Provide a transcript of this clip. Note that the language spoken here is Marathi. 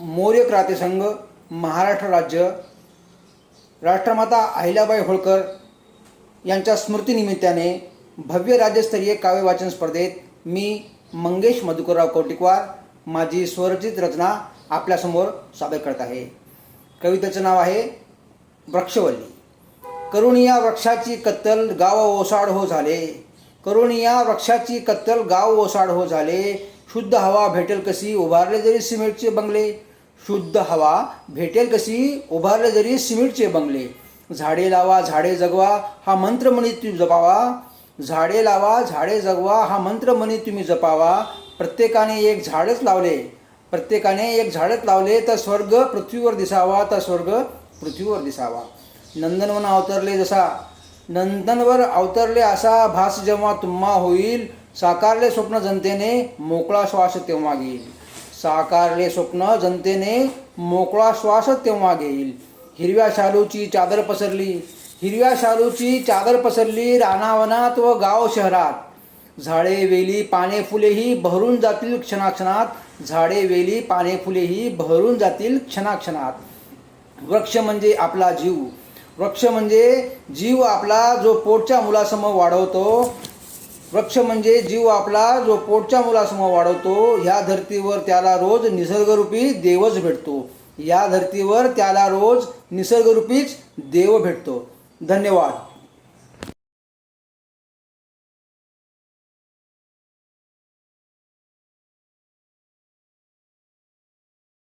मौर्य क्रांती संघ महाराष्ट्र राज्य राष्ट्रमाता अहिल्याबाई होळकर यांच्या स्मृतीनिमित्ताने भव्य राज्यस्तरीय काव्य वाचन स्पर्धेत मी मंगेश मधुकरराव कौटिकवार माझी स्वरचित रचना आपल्यासमोर सादर करत आहे. कवितेचं नाव आहे वृक्षवल्ली. करुणिया वृक्षाची कत्तल गाव ओसाड हो झाले. करुणिया वृक्षाची कत्तल गाव ओसाड हो झाले. शुद्ध हवा भेटेल कशी उभारले जरी सिमेंटचे बंगले शुद्ध हवा. भेटेल कशी? उभारले जरी सिमेंटचे बंगले. झाडे लावा झाडे जगवा हा मंत्र म्हणी तुम्ही जपावा. झाडे लावा झाडे जगवा हा मंत्र म्हणी तुम्ही जपावा. प्रत्येकाने एक झाडच लावले. प्रत्येकाने एक झाडच लावले तर स्वर्ग पृथ्वीवर दिसावा तर स्वर्ग पृथ्वीवर दिसावा. नंदनवन अवतरले जसा. नंदनवर अवतरले असा भास जेव्हा तुम्हा होईल साकारले स्वप्न जनतेने मोकळा श्वास तेव्हा घेईल. साकारले स्वप्न जनतेने मोकळा श्वास तेव्हा घेईल. हिरव्या शालूची चादर पसरली. हिरव्या शालूची चादर पसरली रानावनात व गाव शहरात. झाडे वेली पाने फुलेही बहरून जातील क्षणाक्षणात. झाडे वेली पाने फुलेही बहरून जातील क्षणाक्षणात. वृक्ष म्हणजे आपला जीव. वृक्ष म्हणजे जीव आपला जो पोटच्या मुलासमोर वाढवतो. वृक्ष म्हणजे जीव आपला जो पोटच्या मुलासमोर वाढवतो ह्या धर्तीवर त्याला रोज निसर्गरूपी देवच भेटतो. या धर्तीवर त्याला रोज निसर्गरूपीच देव भेटतो. धन्यवाद.